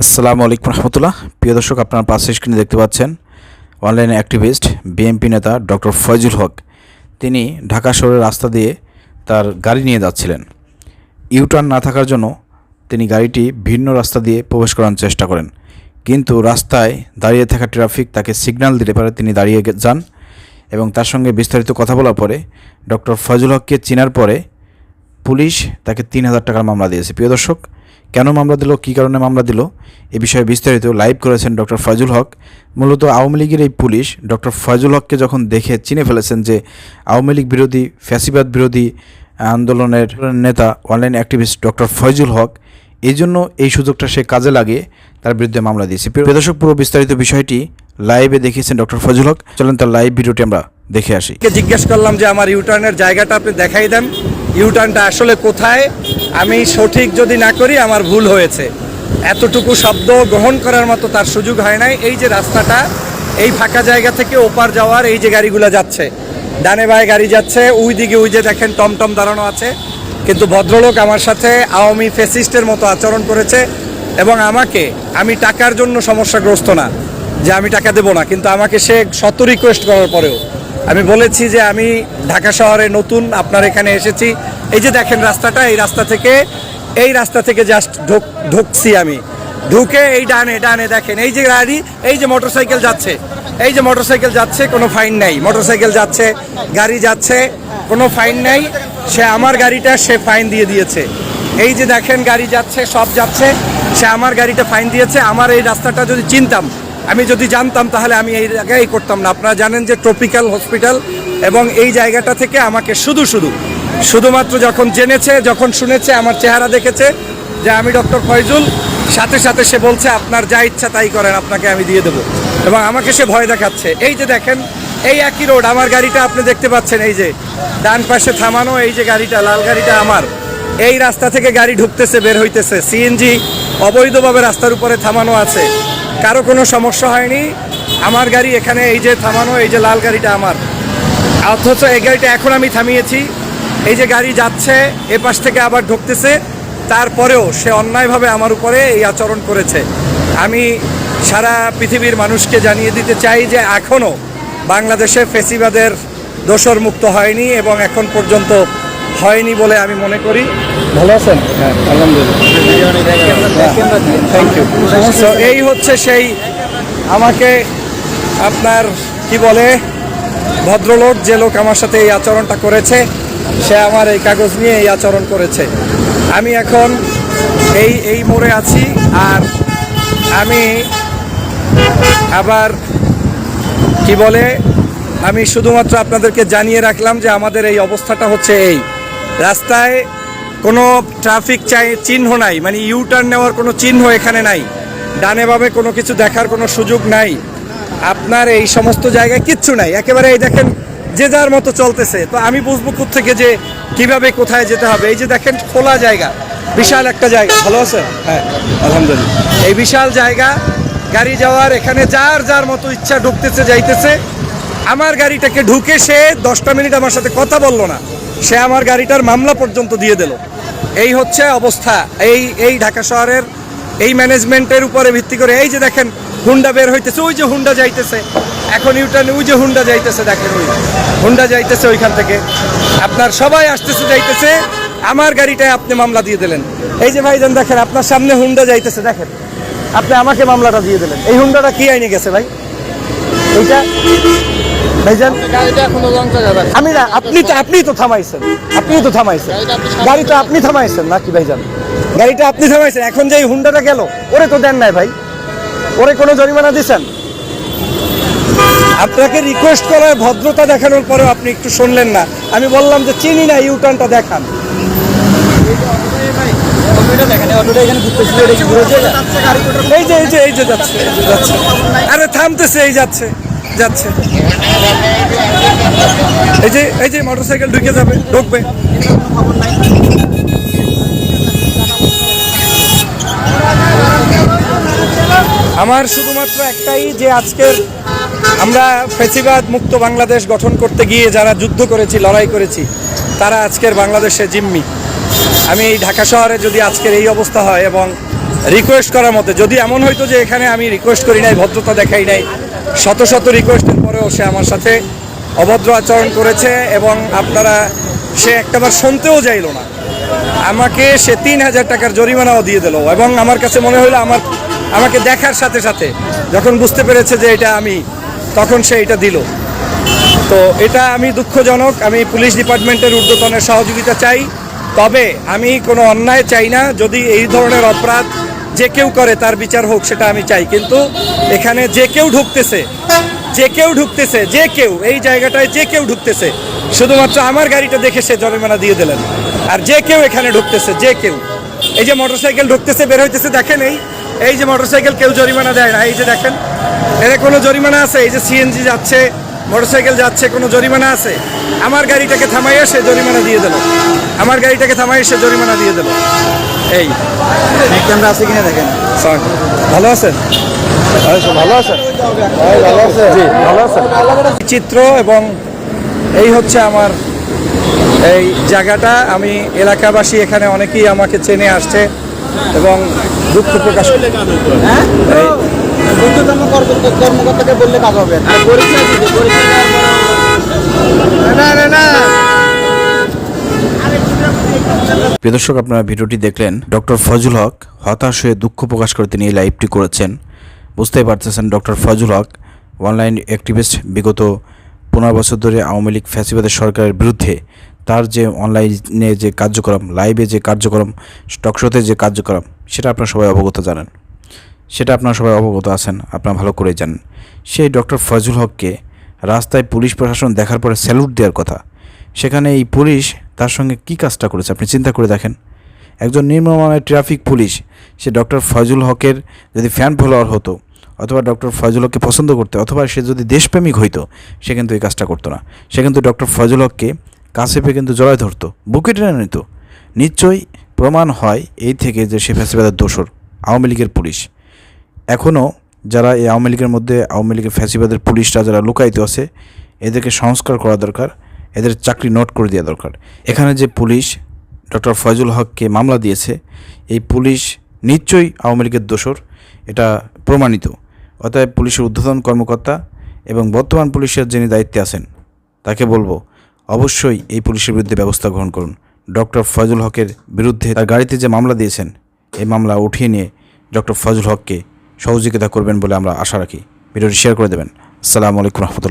আসসালামু আলাইকুম রহমতুল্লাহ। প্রিয় দর্শক, আপনার পাশে স্ক্রিনে দেখতে পাচ্ছেন অনলাইন অ্যাক্টিভিস্ট বিএনপি নেতা ডক্টর ফয়জুল হক। তিনি ঢাকা শহরের রাস্তা দিয়ে তার গাড়ি নিয়ে যাচ্ছিলেন। ইউটার্ন না থাকার জন্য তিনি গাড়িটি ভিন্ন রাস্তা দিয়ে প্রবেশ করার চেষ্টা করেন। কিন্তু রাস্তায় দাঁড়িয়ে থাকা ট্রাফিক তাকে সিগন্যাল দিতে পারে তিনি দাঁড়িয়ে যান এবং তার সঙ্গে বিস্তারিত কথা বলার পরে ডক্টর ফয়জুল হককে চেনার পরে পুলিশ তাকে তিন হাজার টাকার মামলা দিয়েছে। প্রিয় দর্শক কেন মামলা দিল, কী কারণে মামলা দিল, এ বিষয়ে বিস্তারিত লাইভ করেছেন ডক্টর ফয়জুল হক। মূলত আওয়ামী লীগের এই পুলিশ ডক্টর ফয়জুল হককে যখন দেখে চিনে ফেলেছেন যে আওয়ামী লীগ বিরোধী, ফ্যাসিবাদ বিরোধী আন্দোলনের নেতা, online activist doctor Faizul Haque, এই জন্য এই সুযোগটা সে কাজে লাগে তার বিরুদ্ধে মামলা দিয়েছে। প্রিয় দর্শক, পুরো বিস্তারিত বিষয়টি লাইভে দেখিয়েছেন ডক্টর ফয়জুল হক। চলেন তার লাইভ ভিডিওটি আমরা দেখে আসি। জিজ্ঞেস করলাম যে আমার ইউটার্নের জায়গাটা আপনি দেখাই দেন। ইউটার্নটা আসলে কোথায়? আমি সঠিক যদি না করি আমার ভুল হয়েছে। এতটুকু শব্দ গ্রহণ করার মতো তার সুযোগ হয় নাই। এই যে রাস্তাটা, এই ফাঁকা জায়গা থেকে ওপার যাওয়ার এই যে গাড়িগুলো যাচ্ছে। ডানে বায়ে গাড়ি যাচ্ছে ওই দিকে ওই যে দেখেন টমটম দাঁড়ানো আছে। কিন্তু ভদ্রলোক আমার সাথে আওয়ামী ফেসিস্টের মতো আচরণ করেছে এবং আমাকে, আমি টাকার জন্য সমস্যাগ্রস্ত না, যে আমি টাকা দেবো না, কিন্তু আমাকে সে শত রিকোয়েস্ট করার পরেও। আমি বলেছি যে আমি ঢাকা শহরে নতুন, আপনার এখানে এসেছি। এই যে দেখেন রাস্তাটা, এই রাস্তা থেকে, এই রাস্তা থেকে জাস্ট ঢুক, ঢুকছি আমি। ঢুকে এই ডানে ডানে দেখেন, এই যে গাড়ি, এই যে মোটরসাইকেল যাচ্ছে। এই যে মোটরসাইকেল যাচ্ছে, কোনো ফাইন নাই। মোটরসাইকেল যাচ্ছে, গাড়ি যাচ্ছে, কোনো ফাইন নাই। সে আমার গাড়িটা, সে ফাইন দিয়ে দিয়েছে। এই যে দেখেন গাড়ি যাচ্ছে, সব যাচ্ছে, সে আমার গাড়িটা ফাইন দিয়েছে। আমার এই রাস্তাটা যদি চিনতাম আমি যদি জানতাম তাহলে আমি এই জায়গায় করতাম না। আপনারা জানেন যে ট্রপিক্যাল হসপিটাল এবং এই জায়গাটা থেকে আমাকে শুধু শুধু, শুধুমাত্র যখন জেনেছে, যখন শুনেছে, আমার চেহারা দেখেছে যে আমি ডক্টর ফয়জুল, সাথে সাথে সে বলছে, আপনার যা ইচ্ছা তাই করেন, আপনাকে আমি দিয়ে দেবো। এবং আমাকে সে ভয় দেখাচ্ছে। এই যে দেখেন, এই একই রোড, আমার গাড়িটা আপনি দেখতে পাচ্ছেন, এই যে ডান পাশে থামানো, এই যে গাড়িটা, লাল গাড়িটা আমার। এই রাস্তা থেকে গাড়ি ঢুকতেছে, বের হইতেছে। সিএনজি অবৈধভাবে রাস্তার উপরে থামানো আছে। কারও কোনো সমস্যা হয়নি। আমার গাড়ি এখানে, এই যে থামানো, এই যে লাল গাড়িটা আমার। অথচ এই গাড়িটা এখন আমি থামিয়েছি। এই যে গাড়ি যাচ্ছে, এ পাশ থেকে আবার ঢুকতেছে। তারপরেও সে অন্যায়ভাবে আমার উপরে এই আচরণ করেছে। আমি সারা পৃথিবীর মানুষকে জানিয়ে দিতে চাই যে এখনও বাংলাদেশে ফেসিবাদের দোষর মুক্ত হয়নি এবং এখন পর্যন্ত হয়নি বলে আমি মনে করি। ভালো আছেন? হ্যাঁ থ্যাংক ইউ এই হচ্ছে সেই আমাকে আপনার, কি বলে, ভদ্রলোক যে লোক আমার সাথে এই আচরণটা করেছে, সে আমার এই কাগজ নিয়ে এই আচরণ করেছে। আমি এখন এই এই মোড়ে আছি আর আমি আবার, কি বলে, আমি শুধুমাত্র আপনাদেরকে জানিয়ে রাখলাম যে আমাদের এই অবস্থাটা হচ্ছে এই। রাস্তায় কোনো ট্রাফিক চাই চিহ্ন নাই মানে ইউ টার্ন নেওয়ার কোনো চিহ্ন এখানে নাই। ডানে বামে কোনো কিছু দেখার কোনো সুযোগ নাই। আপনার এই সমস্ত জায়গায় কিচ্ছু নাই। একেবারে এই দেখেন, যে যার মতো চলতেছে। তো আমি বুঝব থেকে যে কীভাবে কোথায় যেতে হবে। এই যে দেখেন, খোলা জায়গা। বিশাল একটা জায়গা। ভালো আছে? হ্যাঁ আলহামদুলিল্লাহ। এই বিশাল জায়গা। গাড়ি যাওয়ার এখানে যার যার মতো ইচ্ছা ঢুকতেছে, যাইতেছে। আমার গাড়িটাকে ঢুকে সে দশটা মিনিট আমার সাথে কথা বলল না। সে আমার গাড়িটার মামলা পর্যন্ত দিয়ে দিল। এই হচ্ছে অবস্থা। এই এই ঢাকা শহরের এই ম্যানেজমেন্টের উপরে ভিত্তি করে এই যে দেখেন হুন্ডা বের হইতেছে, ওই যে হুন্ডা যাইতেছে। এখন ইউটার্ন ওই যে হুন্ডা যাইতেছে, দেখেন ওই। হুন্ডা যাইতেছে ওইখান থেকে। আপনার সবাই আসতেছে, যাইতেছে। আমার গাড়িটায় আপনি মামলা দিয়ে দিলেন। এই যে ভাই ভাইজান দেখেন, আপনার সামনে হুন্ডা যাইতেছে, দেখেন। আপনি আমাকে মামলাটা দিয়ে দিলেন। এই হুন্ডাটা কি আইনে গেছে ভাই? এইটা ভাইজান? আমি না আপনি তো আপনি তো থামাইছেন। আপনি তো থামাইছেন। গাড়ি তো আপনি থামাইছেন নাকি ভাইজান? গাড়িটা আপনি থামাইছেন এখন যে হুন্ডাটা গেল ওরে তো দেন নাই ভাই। ওরে কোনো জরিমানা দিছেন? আপনাকে রিকোয়েস্ট করার ভদ্রতা দেখানোর পরেও আপনি একটু শুনলেন না। আমি বললাম যে চিনি না ইউটার্নটা দেখান। এই যে এই যে এই যে যাচ্ছে। আরে থামতেছে এই যাচ্ছে। যাচ্ছে। এই যে এই যে মোটরসাইকেল ঢুকে যাবে, ঢুকবে। আমার শুধুমাত্র একটাই যে আজকের আমরা ফেসিবাদ মুক্ত বাংলাদেশ গঠন করতে গিয়ে যারা যুদ্ধ করেছি, লড়াই করেছি, তারা আজকের বাংলাদেশে জিম্মি। আমি এই ঢাকা শহরে যদি আজকের এই অবস্থা হয় এবং রিকোয়েস্ট করার মতো, যদি এমন হয়তো যে এখানে আমি রিকোয়েস্ট করি নাই, ভদ্রতা দেখাই নাই শত শত রিকোয়েস্টের পরেও সে আমার সাথে অভদ্র আচরণ করেছে এবং আপনারা, সে একটাবার শুনতেও যাইল না। আমাকে সে তিন হাজার টাকার জরিমানাও দিয়ে দিল এবং আমার কাছে মনে হলো আমার, আমাকে দেখার সাথে সাথে যখন বুঝতে পেরেছে যে এটা আমি, তখন সে এটা দিল। তো এটা আমি দুঃখজনক, আমি পুলিশ ডিপার্টমেন্টের ঊর্ধ্বতনের সহযোগিতা চাই। তবে আমি কোনো অন্যায় চাই না। যদি এই ধরনের অপরাধ যে কেউ করে তার বিচার হোক, সেটা আমি চাই। কিন্তু এখানে যে কেউ ঢুকতেছে, যে কেউ ঢুকতেছে, যে কেউ, এই জায়গাটায় যে কেউ ঢুকতেছে, শুধুমাত্র আমার গাড়িটা দেখে সে জরিমানা দিয়ে দিলেন। আর যে কেউ এখানে ঢুকতেছে, যে কেউ। এই যে মোটরসাইকেল ঢুকতেছে, বের হইতেছে, দেখেন এই এই যে মোটরসাইকেল কেউ জরিমানা দেয় না। এই যে দেখেন এর কোনো জরিমানা আছে? এই যে সিএনজি যাচ্ছে মোটরসাইকেল যাচ্ছে কোনো জরিমানা আছে? আমার গাড়িটাকে থামাইয়ে সে জরিমানা দিয়ে দিল। আমার গাড়িটাকে থামাইয়ে সে জরিমানা দিয়ে দিল। এই। ক্যামেরা আছে কিনা দেখেন? ভালো আছেন? ভালো আছেন? ভালো আছেন? জি ভালো আছেন। চিত্র এবং এই হচ্ছে আমার এই জায়গাটা। আমি এলাকাবাসী এখানে অনেকেই আমাকে চেনে আসছে এবং দুঃখ প্রকাশ করে ঊর্ধ্বতন কর্মকর্তাকে বললে কাজ হবে। আর পরিচয় দিতে পরিচয় না না না প্রিয় দর্শক আপনারা ভিডিওটি দেখলেন ডক্টর ফজল হক হতাশ হয়ে দুঃখ প্রকাশ করে তিনি এই লাইভটি করেছেন। বুঝতেই পারতেছেন doctor Fazal Haque online activist বিগত পনেরো বছর ধরে আওয়ামী লীগ ফ্যাসিবাদের সরকারের বিরুদ্ধে তার যে অনলাইনে যে কার্যক্রম লাইভে যে কার্যক্রম টকশোতে যে কার্যক্রম সেটা আপনারা সবাই অবগত জানেন। সেটা আপনারা সবাই অবগত আছেন, আপনারা ভালো করে জানেন। সেই ডক্টর ফজল হককে রাস্তায় পুলিশ প্রশাসন দেখার পরে স্যালুট দেওয়ার কথা। সেখানে এই পুলিশ তার সঙ্গে কী কাজটা করেছে আপনি চিন্তা করে দেখেন। একজন নিম্নমানের ট্রাফিক পুলিশ, সে ডক্টর ফজল হকের যদি ফ্যান ফলোয়ার হতো, অথবা ডক্টর ফজল হককে পছন্দ করতো, অথবা সে যদি দেশপ্রেমিক হইতো, সে কিন্তু এই কাজটা করতো না। সে কিন্তু ডক্টর ফজল হককে কাছে পেয়ে কিন্তু জড়ায় ধরতো, বুকে টেনে নিত। নিশ্চয়ই প্রমাণ হয় এই থেকে যে সে ফ্যাসিবাদের দোসর আওয়ামী লীগের পুলিশ। এখনও যারা এই আওয়ামী লীগের মধ্যে, আওয়ামী লীগের ফ্যাসিবাদের পুলিশরা যারা লুকায়িত আছে, এদেরকে সংস্কার করা দরকার, এদের চাকরি নোট করে দেওয়া দরকার। এখানে যে পুলিশ ডক্টর ফয়জুল হককে মামলা দিয়েছে, এই পুলিশ নিশ্চয়ই আওয়ামী লীগের দোসর এটা প্রমাণিত। অতএব পুলিশের ঊর্ধ্বতন কর্মকর্তা এবং বর্তমান পুলিশের যিনি দায়িত্বে আছেন, তাকে বলব, অবশ্যই এই পুলিশের বিরুদ্ধে ব্যবস্থা গ্রহণ করুন। ডক্টর ফয়জুল হকের বিরুদ্ধে তার গাড়িতে যে মামলা দিয়েছেন, এই মামলা উঠিয়ে নিয়ে ডক্টর ফজল হককে সহযোগিতা করবেন বলে আমরা আশা রাখি। ভিডিওটি শেয়ার করে দেবেন। আসসালামু আলাইকুম রহমতুল্লাহ।